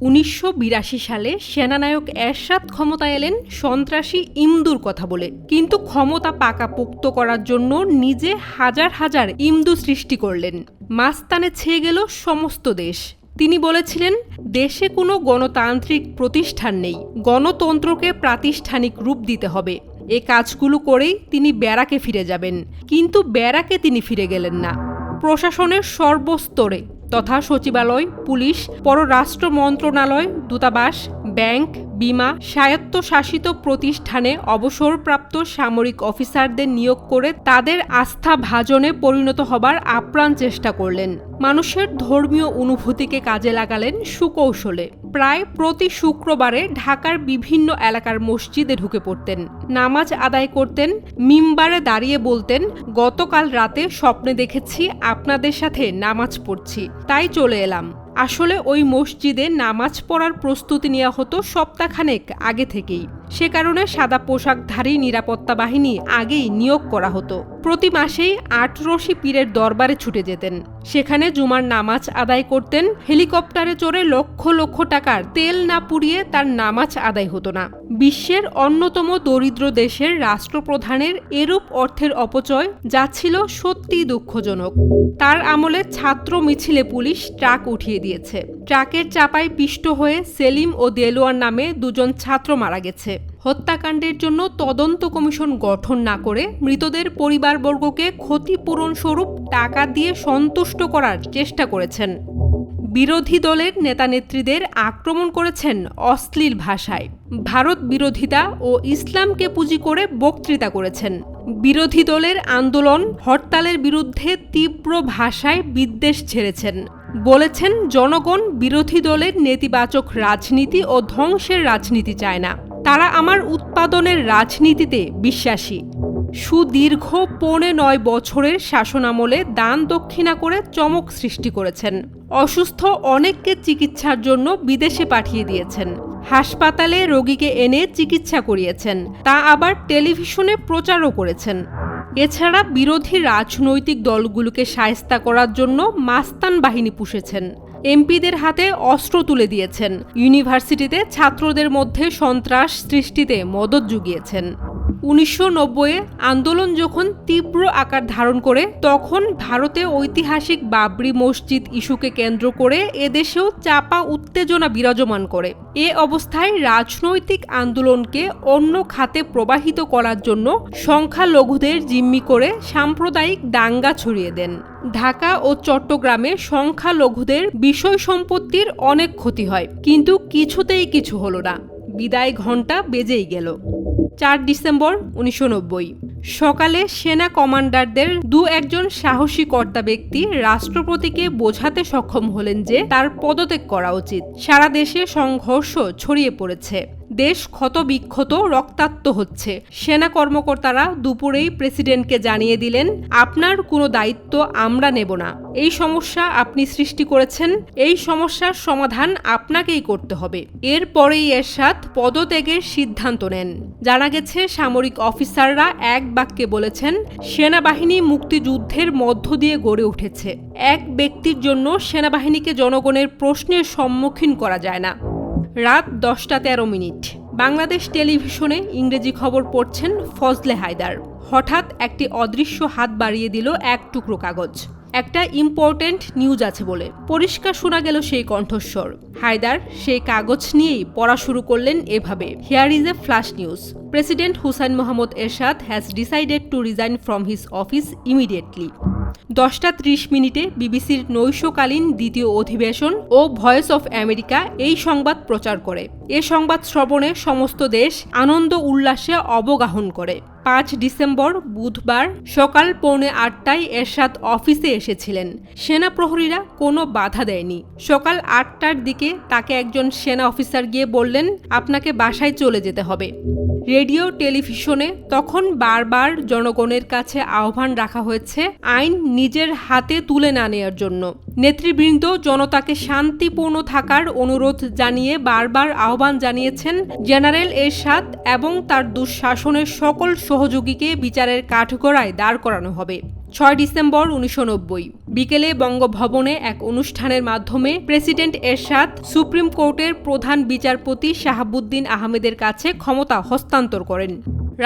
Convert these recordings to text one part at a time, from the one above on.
উনিশশো বিরাশি সালে সেনানায়ক এরশাদ ক্ষমতায় এলেন সন্ত্রাসী ইমদুর কথা বলে। কিন্তু ক্ষমতা পাকাপোক্ত করার জন্য নিজে হাজার হাজার ইমদু সৃষ্টি করলেন। মাস্তানে ছেয়ে গেল সমস্ত দেশ। তিনি বলেছিলেন, দেশে কোনো গণতান্ত্রিক প্রতিষ্ঠান নেই। গণতন্ত্রকে প্রাতিষ্ঠানিক রূপ দিতে হবে। এ কাজগুলো করেই তিনি ব্যারাকে ফিরে যাবেন। কিন্তু ব্যারাকে তিনি ফিরে গেলেন না। প্রশাসনের সর্বস্তরে তথা সচিবালয়, পুলিশ, পররাষ্ট্র মন্ত্রণালয়, দূতাবাস, ব্যাংক, বিমা, স্বায়ত্তশাসিত প্রতিষ্ঠানে অবসরপ্রাপ্ত সামরিক অফিসারদের নিয়োগ করে তাদের আস্থা ভাজনে পরিণত হবার আপ্রাণ চেষ্টা করলেন। মানুষের ধর্মীয় অনুভূতিকে কাজে লাগালেন সুকৌশলে। প্রায় প্রতি শুক্রবারে ঢাকার বিভিন্ন এলাকার মসজিদে ঢুকে পড়তেন। নামাজ আদায় করতেন, মিম্বারে দাঁড়িয়ে বলতেন, গতকাল রাতে স্বপ্নে দেখেছি, আপনাদের সাথে নামাজ পড়ছি। তাই চলে এলাম। আসলে ওই মসজিদে নামাজ পড়ার প্রস্তুতি নেওয়া হতো সপ্তাহখানেক আগে থেকেই। সে কারণে সাদা পোশাকধারী নিরাপত্তা বাহিনী আগেই নিয়োগ করা হতো। প্রতি মাসেই আটরশি পীরের দরবারে ছুটে যেতেন। সেখানে জুমার নামাজ আদায় করতেন। হেলিকপ্টারে চড়ে লক্ষ লক্ষ টাকার তেল না পুড়িয়ে তার নামাজ আদায় হতো না। বিশ্বের অন্যতম দরিদ্র দেশের রাষ্ট্রপ্রধানের এরূপ অর্থের অপচয় যা ছিল সত্যিই দুঃখজনক। তার আমলে ছাত্র মিছিলে পুলিশ ট্রাক উঠিয়ে দিয়েছে। ট্রাকের চাপায় পিষ্ট হয়ে সেলিম ও দেলোয়ার নামে দুজন ছাত্র মারা গেছে। হত্যাকাণ্ডের জন্য তদন্ত কমিশন গঠন না করে মৃতদের পরিবারবর্গকে ক্ষতিপূরণ স্বরূপ টাকা দিয়ে সন্তুষ্ট করার চেষ্টা করেছেন। বিরোধী দলের নেতানেত্রীদের আক্রমণ করেছেন অশ্লীল ভাষায়। ভারত বিরোধিতা ও ইসলামকে পুঁজি করে বক্তৃতা করেছেন। বিরোধী দলের আন্দোলন হরতালের বিরুদ্ধে তীব্র ভাষায় বিদ্বেষ ছেড়েছেন। বলেছেন, জনগণ বিরোধী দলের নেতিবাচক রাজনীতি ও ধ্বংসের রাজনীতি চায় না। তারা আমার উৎপাদনের রাজনীতিতে বিশ্বাসী। সুদীর্ঘ পৌনে নয় বছরের শাসনামলে দান দক্ষিণা করে চমক সৃষ্টি করেছেন। অসুস্থ অনেককে চিকিৎসার জন্য বিদেশে পাঠিয়ে দিয়েছেন। হাসপাতালে রোগীকে এনে চিকিৎসা করিয়েছেন। তা আবার টেলিভিশনে প্রচারও করেছেন। এছাড়া বিরোধী রাজনৈতিক দলগুলোকে সায়স্তা করার জন্য মাস্তান বাহিনী পুষেছেন। এমপিদের হাতে অস্ত্র তুলে দিয়েছেন। ইউনিভার্সিটিতে ছাত্রদের মধ্যে সন্ত্রাস সৃষ্টিতে মদত জুগিয়েছেন। উনিশশো নব্বইয়ে আন্দোলন যখন তীব্র আকার ধারণ করে, তখন ভারতে ঐতিহাসিক বাবরি মসজিদ ইস্যুকে কেন্দ্র করে এদেশেও চাপা উত্তেজনা বিরাজমান করে। এ অবস্থায় রাজনৈতিক আন্দোলনকে অন্য খাতে প্রবাহিত করার জন্য সংখ্যালঘুদের জিম্মি করে সাম্প্রদায়িক দাঙ্গা ছড়িয়ে দেন। ঢাকা ও চট্টগ্রামে সংখ্যালঘুদের বিষয় সম্পত্তির অনেক ক্ষতি হয়, কিন্তু কিছুতেই কিছু হলো না। বিদায় ঘণ্টা বেজেই গেল। চার ডিসেম্বর উনিশশো নব্বই। সকালে সেনা কমান্ডারদের দু একজন সাহসী কর্তা ব্যক্তি রাষ্ট্রপতিকে বোঝাতে সক্ষম হলেন যে তার পদত্যাগ করা উচিত। সারা দেশে সংঘর্ষ ছড়িয়ে পড়েছে। দেশ ক্ষতবিক্ষত রক্তাক্ত হচ্ছে। সেনা কর্মকর্তারা দুপুরেই প্রেসিডেন্টকে জানিয়ে দিলেন, আপনার কোনো দায়িত্ব আমরা নেব না। এই সমস্যা আপনি সৃষ্টি করেছেন, এই সমস্যার সমাধান আপনাকেই করতে হবে। এরপরেই এরশাদ পদত্যাগের সিদ্ধান্ত নেন। জানা গেছে, সামরিক অফিসাররা এক বাক্যে বলেছেন, সেনাবাহিনী মুক্তিযুদ্ধের মধ্য দিয়ে গড়ে উঠেছে। এক ব্যক্তির জন্য সেনাবাহিনীকে জনগণের প্রশ্নের সম্মুখীন করা যায় না। রাত দশটা তেরো মিনিট। বাংলাদেশ টেলিভিশনে ইংরেজি খবর পড়ছেন ফজলে হায়দার। হঠাৎ একটি অদৃশ্য হাত বাড়িয়ে দিল এক টুকরো কাগজ। একটা ইম্পর্টেন্ট নিউজ আছে বলে। পরিষ্কার শোনা গেল সেই কণ্ঠস্বর। হায়দার সেই কাগজ নিয়েই পড়া শুরু করলেন এভাবে। Here is a flash news president Hussain Muhammad Ershad has decided to resign from his office immediately দশটা ত্রিশ মিনিটে বিবিসির নৈশকালীন দ্বিতীয় অধিবেশন ও ভয়েস অফ আমেরিকা এই সংবাদ প্রচার করে। এ সংবাদ শ্রবণে সমস্ত দেশ আনন্দ উল্লাসে অবগাহন করে। পাঁচ ডিসেম্বর বুধবার সকাল পৌনে আটটায় এরশাদ অফিসে এসেছিলেন। সেনা প্রহরীরা কোনো বাধা দেয়নি। সকাল আটটার দিকে তাকে একজন সেনা অফিসার গিয়ে বললেন, আপনাকে বাসায় চলে যেতে হবে। রেডিও, টেলিভিশনে তখন বারবার জনগণের কাছে আহ্বান রাখা হয়েছে আইন নিজের হাতে তুলে না নেওয়ার জন্য। নেতৃবৃন্দ জনতাকে শান্তিপূর্ণ থাকার অনুরোধ জানিয়ে বারবার আহ্বান জানিয়েছেন জেনারেল এরশাদ এবং তার দুঃশাসনের সকল সহযোগীকে বিচারের কাঠগড়ায় দাঁড় করানো হবে। ছয় ডিসেম্বর উনিশশো নব্বই। বিকেলে বঙ্গভবনে এক অনুষ্ঠানের মাধ্যমে প্রেসিডেন্ট এরশাদ সুপ্রিম কোর্টের প্রধান বিচারপতি শাহাবুদ্দিন আহমেদের কাছে ক্ষমতা হস্তান্তর করেন।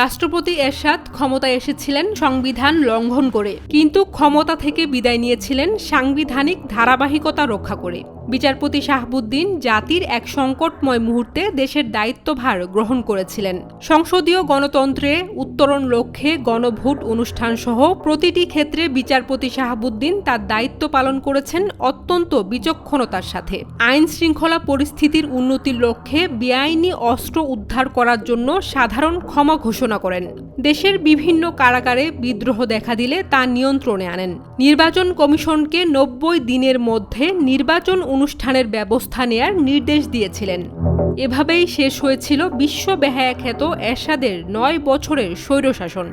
রাষ্ট্রপতি এরশাদ ক্ষমতায় এসেছিলেন সংবিধান লঙ্ঘন করে, কিন্তু ক্ষমতা থেকে বিদায় নিয়েছিলেন সাংবিধানিক ধারাবাহিকতা রক্ষা করে। বিচারপতি শাহাবুদ্দিন জাতির এক সংকটময় মুহূর্তে দেশের দায়িত্বভার গ্রহণ করেছিলেন। সংসদীয় গণতন্ত্রে উত্তরণ লক্ষ্যে গণভোট অনুষ্ঠান সহ প্রতিটি ক্ষেত্রে বিচারপতি শাহাবুদ্দিন তার দায়িত্ব পালন করেছেন অত্যন্ত বিচক্ষণতার সাথে। আইন শৃঙ্খলা পরিস্থিতির উন্নতির লক্ষ্যে বেআইনি অস্ত্র উদ্ধার করার জন্য সাধারণ ক্ষমা ঘোষণা করেন। দেশের বিভিন্ন কারাগারে বিদ্রোহ দেখা দিলে তা নিয়ন্ত্রণে আনেন। নির্বাচন কমিশনকে নব্বই দিনের মধ্যে নির্বাচন অনুষ্ঠানের ব্যবস্থা নেয়ার নির্দেশ দিয়েছিলেন। এভাবেই শেষ হয়েছিল বিশ্ব বেহায়া খ্যাত এরশাদের নয় বছরের স্বৈরশাসন।